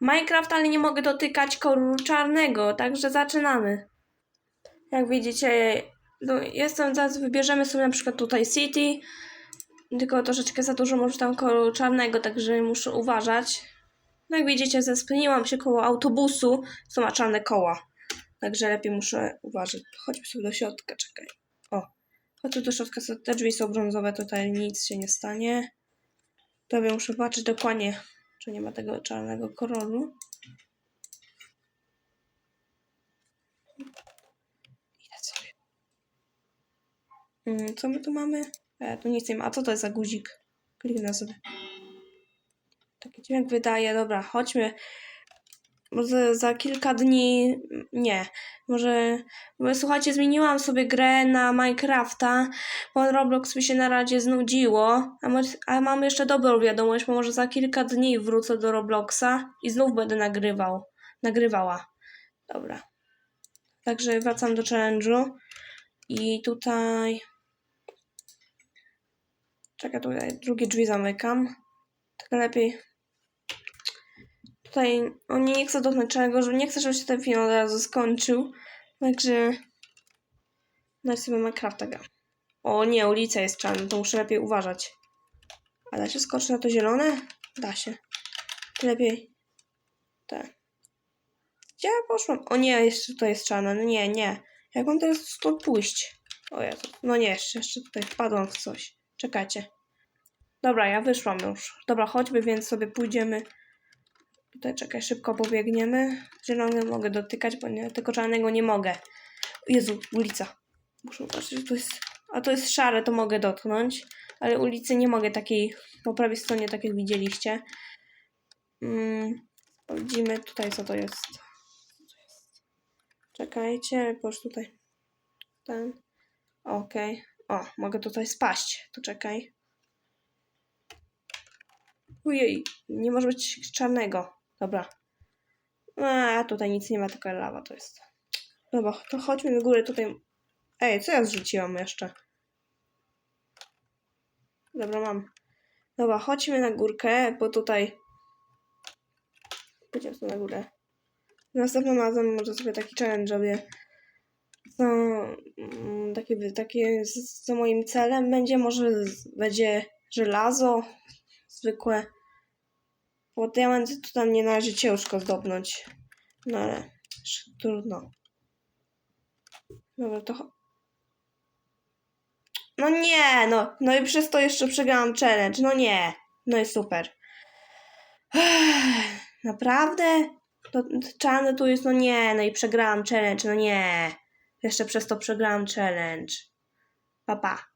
Minecraft, ale nie mogę dotykać koloru czarnego, także zaczynamy. Jak widzicie, no, jestem, zaraz wybierzemy sobie na przykład tutaj City, tylko troszeczkę za dużo może tam koloru czarnego, także muszę uważać. No jak widzicie, zespniłam się koło autobusu, co ma czarne koła. Także lepiej muszę uważać. Chodźmy sobie do środka, czekaj. O, chodź tu do środka, te drzwi są brązowe, tutaj nic się nie stanie. Tobie muszę patrzeć dokładnie, czy nie ma tego czarnego sobie. Mm, Co my tu mamy? E, tu nic nie ma. A co to jest za guzik? Kliknę sobie. Taki dźwięk wydaje. Dobra, chodźmy. Może za kilka dni. Nie. Może. Bo słuchajcie, zmieniłam sobie grę na Minecrafta, bo Roblox mi się na razie znudziło. A, a mam jeszcze dobrą wiadomość, bo może za kilka dni wrócę do Robloxa i znów będę nagrywał. Nagrywała. Dobra. Także wracam do challenge'u. I tutaj. Czekaj, tutaj drugie drzwi zamykam. Tak lepiej. Tutaj on nie chce dotknąć czego, że nie chcę, żeby się ten film od razu skończył. Także. No sobie Minecrafta gra. O nie, ulica jest czarna, to muszę lepiej uważać. A da się skoczyć na to zielone? Da się. Lepiej. Tak. Gdzie ja poszłam? O nie, jeszcze tutaj jest czarne. No nie, nie. Jak mam teraz stąd pójść? O Jezu. No nie, jeszcze, jeszcze tutaj wpadłam w coś. Czekajcie. Dobra, ja wyszłam już. Dobra, chodźmy, więc sobie pójdziemy. Tutaj czekaj, szybko pobiegniemy. Zielony mogę dotykać, bo nie, tylko czarnego nie mogę. Jezu, ulica. Muszę patrzeć, że tu jest. A to jest szare, to mogę dotknąć. Ale ulicy nie mogę takiej po prawej stronie, tak jak widzieliście. Mm, widzimy tutaj, co to jest. Czekajcie, posz tutaj. Ten. Okej. O, mogę tutaj spaść. To czekaj. Ojej, nie może być czarnego. Dobra. A, tutaj nic nie ma, tylko lawa to jest. Dobra, to chodźmy do góry tutaj. Ej, co ja zrzuciłam jeszcze? Dobra, mam. Dobra, chodźmy na górkę, bo tutaj... Pójdziemy sobie na górę. Następnym razem może sobie taki challenge robię. Co, mm, takie, takie co moim celem będzie, może będzie żelazo zwykłe. Bo diamenty to tam nie należy ciężko zdobnąć. No ale trudno. Dobra, to. No nie, no. No i przez to jeszcze przegrałam challenge. No nie. No i super. Naprawdę? To, to czarny tu jest, no nie. No i przegrałam challenge, no nie. Jeszcze przez to przegrałam challenge. Papa. Pa.